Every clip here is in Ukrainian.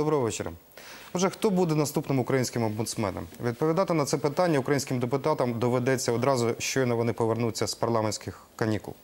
Доброго вечора. Отже, хто буде наступним українським омбудсменом? Відповідати на це питання українським депутатам доведеться одразу, щойно вони повернуться з парламентських канікул.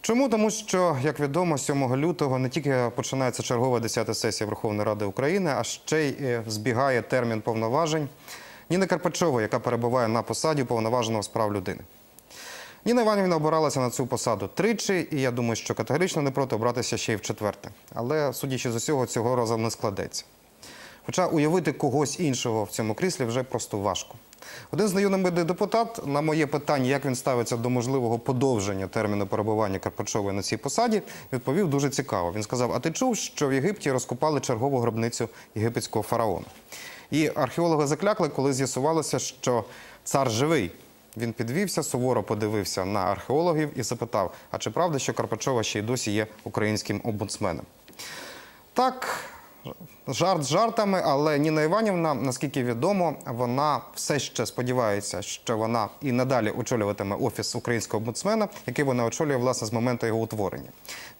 Чому? Тому що, як відомо, 7 лютого не тільки починається чергова 10-та сесія Верховної Ради України, а ще й е, збігає термін повноважень Ніни Карпачової, яка перебуває на посаді уповноваженого з прав людини. Ніна Іванівна обиралася на цю посаду тричі, і я думаю, що категорично не проти обратися ще й в четверте. Але, судячи з усього, цього разу не складеться. Хоча уявити когось іншого в цьому кріслі вже просто важко. Один знайомий депутат на моє питання, як він ставиться до можливого подовження терміну перебування Карпачової на цій посаді, відповів дуже цікаво. Він сказав: А ти чув, що в Єгипті розкопали чергову гробницю єгипетського фараона? І археологи заклякли, коли з'ясувалося, що цар живий. Він підвівся, суворо подивився на археологів і запитав: а чи правда, що Карпачова ще й досі є українським омбудсменом? Так, жарт з жартами, але Ніна Іванівна, наскільки відомо, вона все ще сподівається, що вона і надалі очолюватиме офіс українського омбудсмена, який вона очолює власне з моменту його утворення.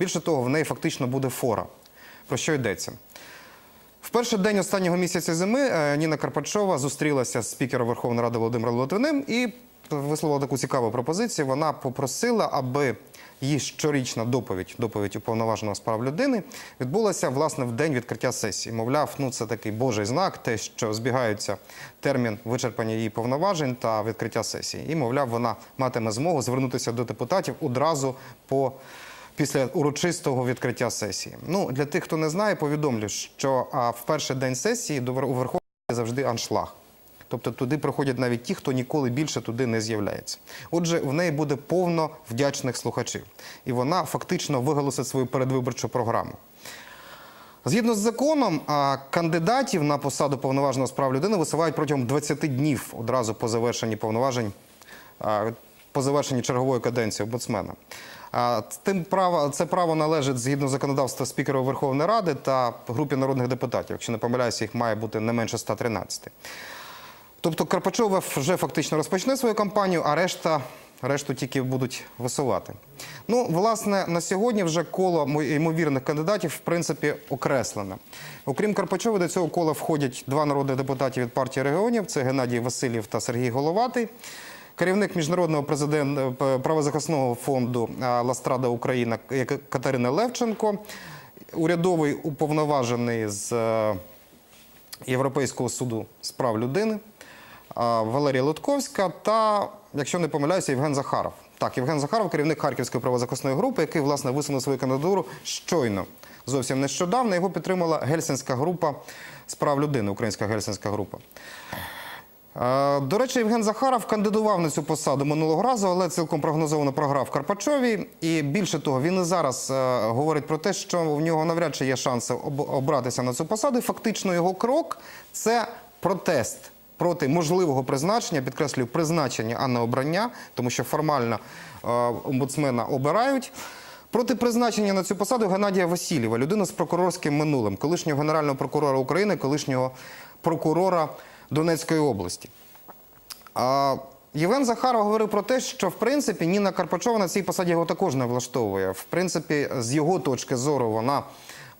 Більше того, в неї фактично буде фора. Про що йдеться? В перший день останнього місяця зими е, Ніна Карпачова зустрілася з спікером Верховної Ради Володимиром Литвиним і висловила таку цікаву пропозицію. Вона попросила, аби її щорічна доповідь, доповідь уповноваженого з прав людини, відбулася власне в день відкриття сесії. Мовляв, ну це такий божий знак, те, що збігаються термін вичерпання її повноважень та відкриття сесії. І мовляв, вона матиме змогу звернутися до депутатів одразу по. Після урочистого відкриття сесії. Ну для тих, хто не знає, повідомлю, що а, в перший день сесії до у Верховній завжди аншлаг. Тобто туди приходять навіть ті, хто ніколи більше туди не з'являється. Отже, в неї буде повно вдячних слухачів, і вона фактично виголосить свою передвиборчу програму. Згідно з законом, кандидатів на посаду повноваженого з прав людини висувають протягом 20 днів одразу по завершенні повноважень, по завершенні чергової каденції омбудсмена. А, Тим право, це право належить згідно законодавства спікера Верховної Ради та групі народних депутатів. Якщо не помиляюся, їх має бути не менше 113. Тобто Карпачова вже фактично розпочне свою кампанію, а решта, решту тільки будуть висувати. Ну, власне, на сьогодні вже коло ймовірних кандидатів в принципі окреслене. Окрім Карпачова, до цього кола входять два народних депутати від партії регіонів: це Геннадій Васильєв та Сергій Головатий. Керівник міжнародного президента правозахисного фонду Ластрада Україна Катерина Левченко, урядовий уповноважений з е, Європейського суду з прав людини Валерія Лутковська та, якщо не помиляюся, Євген Захаров. Так, Євген Захаров, керівник Харківської правозахисної групи, який власне висунув свою кандидатуру щойно. Зовсім нещодавно його підтримала Гельсінська група з прав людини, українська Гельсінська група. До речі, Євген Захаров кандидував на цю посаду минулого разу, але цілком прогнозовано програв Карпачові. І більше того, він і зараз е, говорить про те, що в нього навряд чи є шанси об- обратися на цю посаду. І фактично його крок це протест проти можливого призначення, підкреслюю, призначення, а не обрання, тому що формально е, омбудсмена обирають. Проти призначення на цю посаду Геннадія Васильєва, людину з прокурорським минулим, колишнього генерального прокурора України, колишнього прокурора Донецької області. Євген Захаров говорив про те, що в принципі Ніна Карпачова на цій посаді його також не влаштовує. В принципі, з його точки зору вона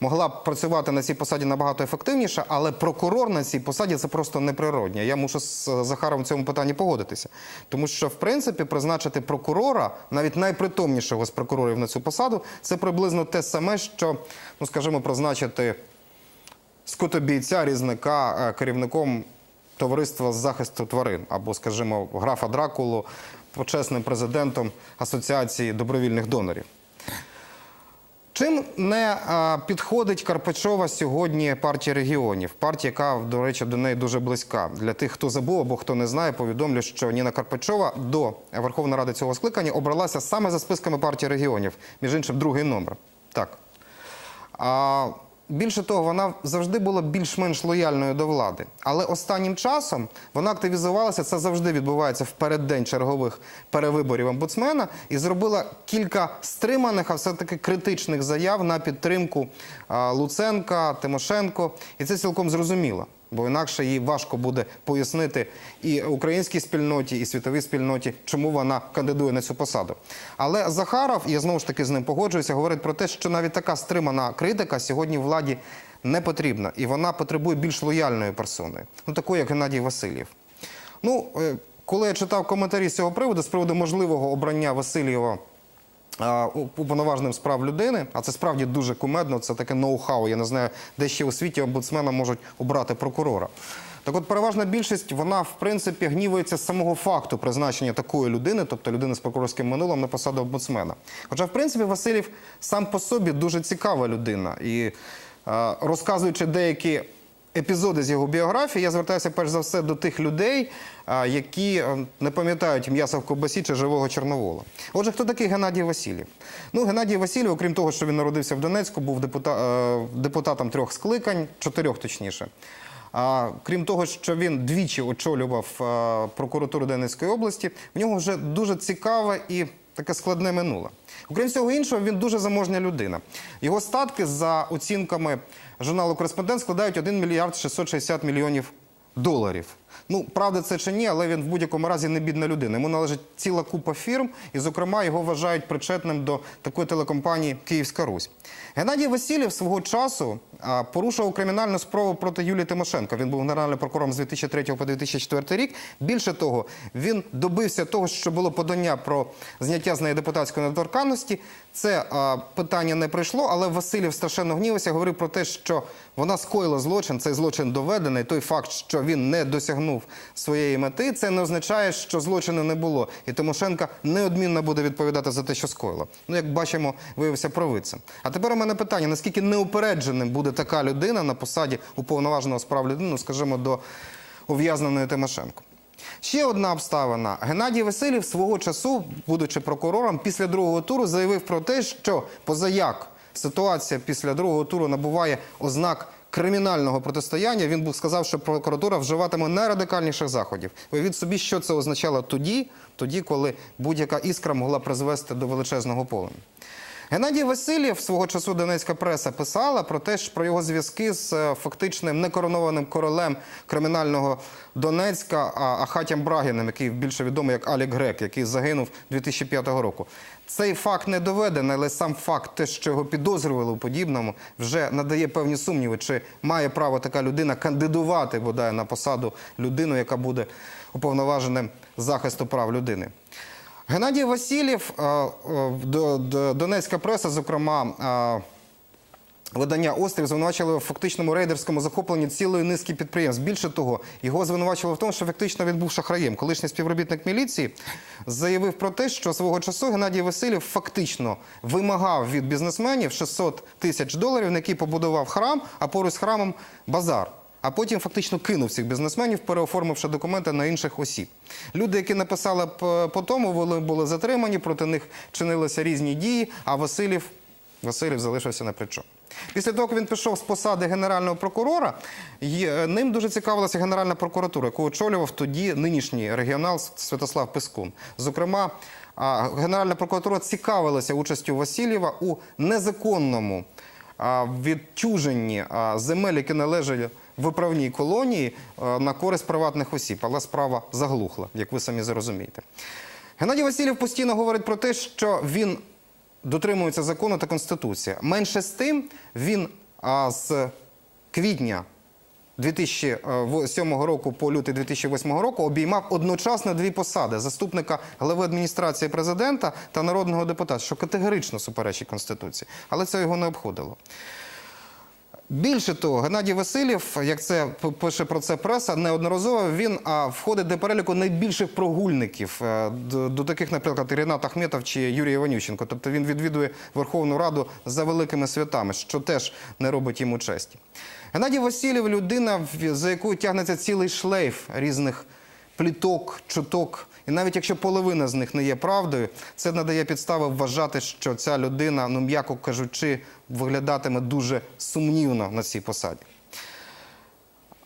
могла б працювати на цій посаді набагато ефективніше, але прокурор на цій посаді це просто неприроднє. Я мушу з Захаровим в цьому питанні погодитися. Тому що, в принципі, призначити прокурора, навіть найпритомнішого з прокурорів на цю посаду, це приблизно те саме, що, ну скажімо, призначити скотобійця, різника е, керівником товариства з захисту тварин або, скажімо, графа Дракулу почесним президентом Асоціації добровільних донорів. Чим не підходить Карпачова сьогодні партія регіонів? Партія, яка, до речі, до неї дуже близька. Для тих, хто забув або хто не знає, повідомлю, що Ніна Карпачова до Верховної Ради цього скликання обралася саме за списками партії регіонів, між іншим, другий номер. Так. А, більше того, вона завжди була більш-менш лояльною до влади. Але останнім часом вона активізувалася. Це завжди відбувається в переддень чергових перевиборів омбудсмена і зробила кілька стриманих, а все-таки критичних заяв на підтримку Луценка, Тимошенко. І це цілком зрозуміло. Бо інакше їй важко буде пояснити і українській спільноті, і світовій спільноті, чому вона кандидує на цю посаду. Але Захаров, я знову ж таки з ним погоджуюся, говорить про те, що навіть така стримана критика сьогодні владі не потрібна, і вона потребує більш лояльної персони, ну такої, як Геннадій Васильєв. Ну, е, коли я читав коментарі з цього приводу, з приводу можливого обрання Васильєва уповноваженим з прав людини, а це справді дуже кумедно, це таке ноу-хау. Я не знаю, де ще у світі омбудсмена можуть обрати прокурора. Так от переважна більшість, вона в принципі гнівується з самого факту призначення такої людини, тобто людини з прокурорським минулим на посаду омбудсмена. Хоча, в принципі, Васильєв сам по собі дуже цікава людина. І е, розказуючи деякі епізоди з його біографії, я звертаюся перш за все до тих людей, які е, не пам'ятають м'яса в ковбасі чи живого Чорновола. Отже, хто такий Геннадій Васильєв? Ну, Геннадій Васильєв, окрім того, що він народився в Донецьку, був е, депутатом трьох скликань, чотирьох точніше. А, крім того, що він двічі очолював е, прокуратуру Донецької області, в нього вже дуже цікаве і таке складне минуле. Окрім всього іншого, він дуже заможня людина. Його статки за оцінками журналу Кореспондент складають 1 мільярд 660 мільйонів доларів. Ну, правда, це чи ні, але він в будь-якому разі не бідна людина. Йому належить ціла купа фірм, і, зокрема, його вважають причетним до такої телекомпанії Київська Русь. Геннадій Васильєв свого часу порушував кримінальну справу проти Юлії Тимошенко. Він був генеральним прокурором з 2003 по 2004 рік. Більше того, він добився того, що було подання про зняття з неї депутатської недоторканності. Це а, питання не прийшло, але Васильєв страшенно гнівався, говорив про те, що вона скоїла злочин, цей злочин доведений. Той факт, що він не досягнув своєї мети, це не означає, що злочину не було. І Тимошенка неодмінно буде відповідати за те, що скоїла. Ну, як бачимо, виявився провидцем. А тепер у мене питання: наскільки неупередженим буде така людина на посаді уповноваженого з прав людини, ну, скажімо, до ув'язненої Тимошенко? Ще одна обставина. Геннадій Васильєв свого часу, будучи прокурором, після другого туру заявив про те, що позаяк ситуація після другого туру набуває ознак кримінального протистояння. Він був сказав, що прокуратура вживатиме найрадикальніших заходів. Уявіть собі, що це означало тоді, тоді, коли будь-яка іскра могла призвести до величезного полум'я. Геннадій Васильєв свого часу Донецька преса писала про те, що про його зв'язки з е, фактичним некоронованим королем кримінального Донецька Ахатям Брагіним, який більше відомий як Алік Грек, який загинув 2005 року. Цей факт не доведений, але сам факт, те, що його підозрювали у подібному, вже надає певні сумніви, чи має право така людина кандидувати бодай на посаду людину, яка буде уповноваженим захисту прав людини. Геннадій Васильєв, е, е, до- до- Донецька преса, зокрема, е, видання Острів звинувачили в фактичному рейдерському захопленні цілої низки підприємств. Більше того, його звинувачили в тому, що фактично він був шахраєм. Колишній співробітник міліції заявив про те, що свого часу Геннадій Васильєв фактично вимагав від бізнесменів 600 тисяч доларів, на які побудував храм, а поруч з храмом базар. А потім фактично кинув цих бізнесменів, переоформивши документи на інших осіб. Люди, які написали по тому, вони були затримані, проти них чинилися різні дії, а Васильєв, Васильєв залишився на плечо. Після того, як він пішов з посади генерального прокурора, е, ним дуже цікавилася Генеральна прокуратура, яку очолював тоді нинішній регіонал Святослав Пискун. Зокрема, Генеральна прокуратура цікавилася участю Васильєва у незаконному відчуженні земель, які належать виправній колонії на користь приватних осіб. Але справа заглухла, як ви самі зрозумієте. Геннадій Васильєв постійно говорить про те, що він дотримується закону та конституції. Менше з тим, він з квітня 2007 року по лютий 2008 року обіймав одночасно дві посади заступника глави адміністрації президента та народного депутата, що категорично суперечить конституції, але це його не обходило. Більше того, Геннадій Васильєв, як це пише про це преса, неодноразово він а, входить до переліку найбільших прогульників е, до, до таких, наприклад, Рінат Ахметов чи Юрій Іванющенко. Тобто він відвідує Верховну Раду за великими святами, що теж не робить йому честі. Геннадій Васильєв людина, за якою тягнеться цілий шлейф різних пліток, чуток. І навіть якщо половина з них не є правдою, це надає підстави вважати, що ця людина, ну м'яко кажучи, виглядатиме дуже сумнівно на цій посаді.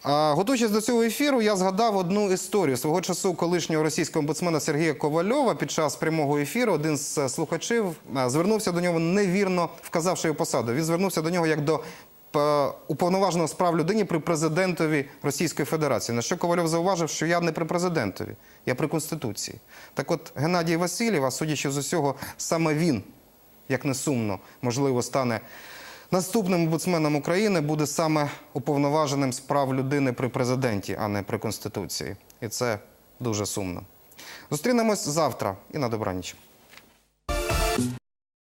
Готуючись до цього ефіру, я згадав одну історію свого часу колишнього російського омбудсмена Сергія Ковальова під час прямого ефіру. Один з е, слухачів е, звернувся до нього невірно, вказавши його посаду. Він звернувся до нього як до уповноваженого з прав людини при президентові Російської Федерації. На що Ковальов зауважив, що я не при президентові, я при конституції. Так, от Геннадій Васильєв, а судячи з усього, саме він, як не сумно, можливо, стане наступним омбудсменом України буде саме уповноваженим з прав людини при президенті, а не при конституції. І це дуже сумно. Зустрінемось завтра і на добраніч.